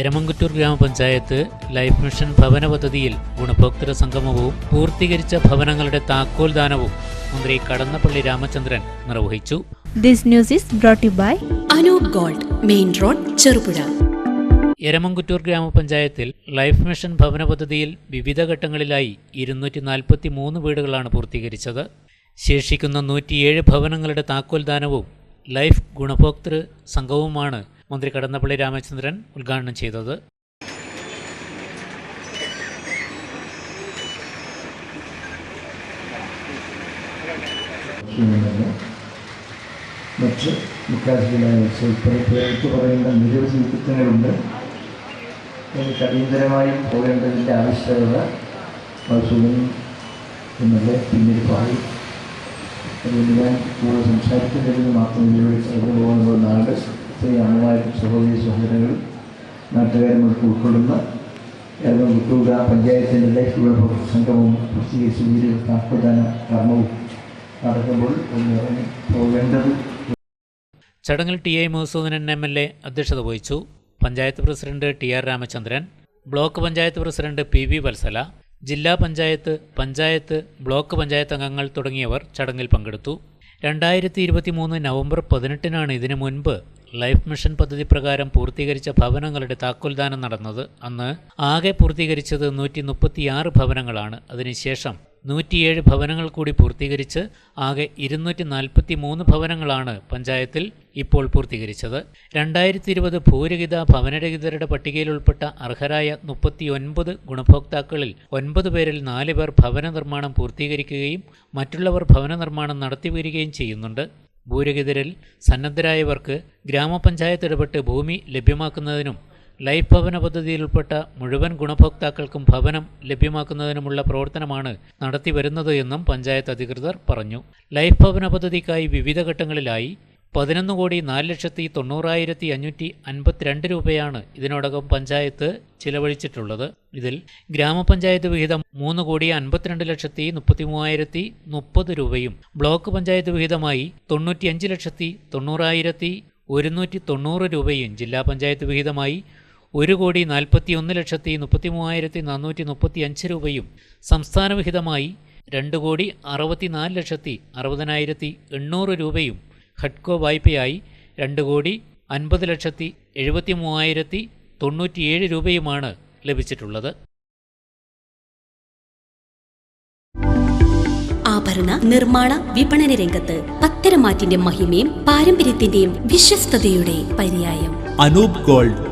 എരമംകുറ്റൂർ ഗ്രാമപഞ്ചായത്ത് life mission ഭവന പദ്ധതിയിൽ ഗുണഭോക്തൃ സംഗമവും പൂർത്തീകരിച്ച ഭവനങ്ങളുടെ താക്കോൽ ദാനവും മന്ത്രി കടന്നപ്പള്ളി രാമചന്ദ്രൻ നിർവഹിച്ചു. This news is brought you by by Anoop gold main road Cherupuzha. Eramamkuttoor ഗ്രാമപഞ്ചായത്തിൽ ലൈഫ് മിഷൻ ഭവന പദ്ധതിയിൽ വിവിധ ഘട്ടങ്ങളിലായി ഇരുന്നൂറ്റി നാൽപ്പത്തി മൂന്ന് വീടുകളാണ് പൂർത്തീകരിച്ചത്. ശേഷിക്കുന്ന നൂറ്റിയേഴ് ഭവനങ്ങളുടെ താക്കോൽ ദാനവും ലൈഫ് ഗുണഭോക്തൃ സംഘവുമാണ് മന്ത്രി കടന്നപ്പള്ളി രാമചന്ദ്രൻ ഉദ്ഘാടനം ചെയ്തത്. മറ്റ് മുഖ്യാതിഥികളായ ഉൾപ്പെടെ പേർക്ക് പറയേണ്ട നിരവധി യുദ്ധങ്ങളുണ്ട് എനിക്ക് അടിയന്തരമായും പോകേണ്ടതിന്റെ ആവശ്യകത മത്സൂദൻ എന്നല്ലേ പിന്നീട് പറയും. അതുകൊണ്ട് ഞാൻ കൂടുതൽ സംസാരിക്കുന്നതിന് മാത്രം ഇതിലൂടെ കടന്നു പോകുന്നത് നാട് സ്ത്രീ അമ്മമാരും സഹോദരി സഹോദരങ്ങൾ നാട്ടുകാരുമൊക്കെ ഉൾക്കൊള്ളുന്ന എറണാകുളം കുട്ടൂക പഞ്ചായത്തിന്റെ ലൈഫ് സംഗമവും പ്രസിദ്ധീകരിച്ച വീടുകൾ താക്കോദാന കർമ്മവും നടക്കുമ്പോൾ പോകേണ്ടത് ചടങ്ങിൽ T I Madhusoodanan M L A അധ്യക്ഷത വഹിച്ചു. Panchayat president T R Ramachandran block panchayat president P V Vatsala ജില്ലാ പഞ്ചായത്ത് പഞ്ചായത്ത് ബ്ലോക്ക് പഞ്ചായത്ത് അംഗങ്ങൾ തുടങ്ങിയവർ ചടങ്ങിൽ പങ്കെടുത്തു. രണ്ടായിരത്തി ഇരുപത്തി മൂന്ന് നവംബർ പതിനെട്ടിനാണ് ഇതിനു മുൻപ് ലൈഫ് മിഷൻ പദ്ധതി പ്രകാരം പൂർത്തീകരിച്ച ഭവനങ്ങളുടെ താക്കോൽദാനം നടന്നത്. അന്ന് ആകെ പൂർത്തീകരിച്ചത് നൂറ്റി ഭവനങ്ങളാണ്. അതിനുശേഷം നൂറ്റിയേഴ് ഭവനങ്ങൾ കൂടി പൂർത്തീകരിച്ച് ആകെ ഇരുന്നൂറ്റി നാൽപ്പത്തി മൂന്ന് ഭവനങ്ങളാണ് പഞ്ചായത്തിൽ ഇപ്പോൾ പൂർത്തീകരിച്ചത്. രണ്ടായിരത്തി ഇരുപത് ഭൂരഹിത ഭവനരഹിതരുടെ പട്ടികയിൽ ഉൾപ്പെട്ട അർഹരായ മുപ്പത്തി ഒൻപത് ഗുണഭോക്താക്കളിൽ ഒൻപത് പേരിൽ നാല് പേർ ഭവന നിർമ്മാണം പൂർത്തീകരിക്കുകയും മറ്റുള്ളവർ ഭവന നിർമ്മാണം നടത്തിവരികയും ചെയ്യുന്നുണ്ട്. ഭൂരഹിതരിൽ സന്നദ്ധരായവർക്ക് ഗ്രാമപഞ്ചായത്ത് ഇടപെട്ട് ഭൂമി ലഭ്യമാക്കുന്നതിനും ലൈഫ് ഭവന പദ്ധതിയിൽ ഉൾപ്പെട്ട മുഴുവൻ ഗുണഭോക്താക്കൾക്കും ഭവനം ലഭ്യമാക്കുന്നതിനുമുള്ള പ്രവർത്തനമാണ് നടത്തിവരുന്നത് എന്നും പഞ്ചായത്ത് അധികൃതർ പറഞ്ഞു. ലൈഫ് ഭവന പദ്ധതിക്കായി വിവിധ ഘട്ടങ്ങളിലായി പതിനൊന്ന് കോടി നാല് ലക്ഷത്തി തൊണ്ണൂറായിരത്തി അഞ്ഞൂറ്റി അൻപത്തിരണ്ട് രൂപയാണ് ഇതിനോടകം പഞ്ചായത്ത് ചിലവഴിച്ചിട്ടുള്ളത്. ഇതിൽ ഗ്രാമപഞ്ചായത്ത് വിഹിതം മൂന്ന് കോടി അൻപത്തിരണ്ട് ലക്ഷത്തി മുപ്പത്തി മൂവായിരത്തി മുപ്പത് രൂപയും ബ്ലോക്ക് പഞ്ചായത്ത് വിഹിതമായി തൊണ്ണൂറ്റിയഞ്ച് ലക്ഷത്തി തൊണ്ണൂറായിരത്തി ഒരുന്നൂറ്റി തൊണ്ണൂറ് രൂപയും ജില്ലാ പഞ്ചായത്ത് വിഹിതമായി ഒരു കോടി നാൽപ്പത്തി ഒന്ന് ലക്ഷത്തി മുപ്പത്തി മൂവായിരത്തി നാനൂറ്റി മുപ്പത്തി അഞ്ച് രൂപയും സംസ്ഥാന വിഹിതമായി രണ്ട് കോടി അറുപത്തിനാല് ലക്ഷത്തി അറുപതിനായിരത്തി എണ്ണൂറ് രൂപയും ഹഡ്കോ വായ്പയായി രണ്ട് കോടി അൻപത് ലക്ഷത്തി എഴുപത്തി മൂവായിരത്തി തൊണ്ണൂറ്റിയേഴ് രൂപയുമാണ് ലഭിച്ചിട്ടുള്ളത്. ആഭരണ നിർമ്മാണ വിപണന രംഗത്ത് പത്തരമാറ്റിന്റെ മഹിമയും പാരമ്പര്യത്തിന്റെയും വിശ്വസ്തയുടെ പര്യായം. Anoop gold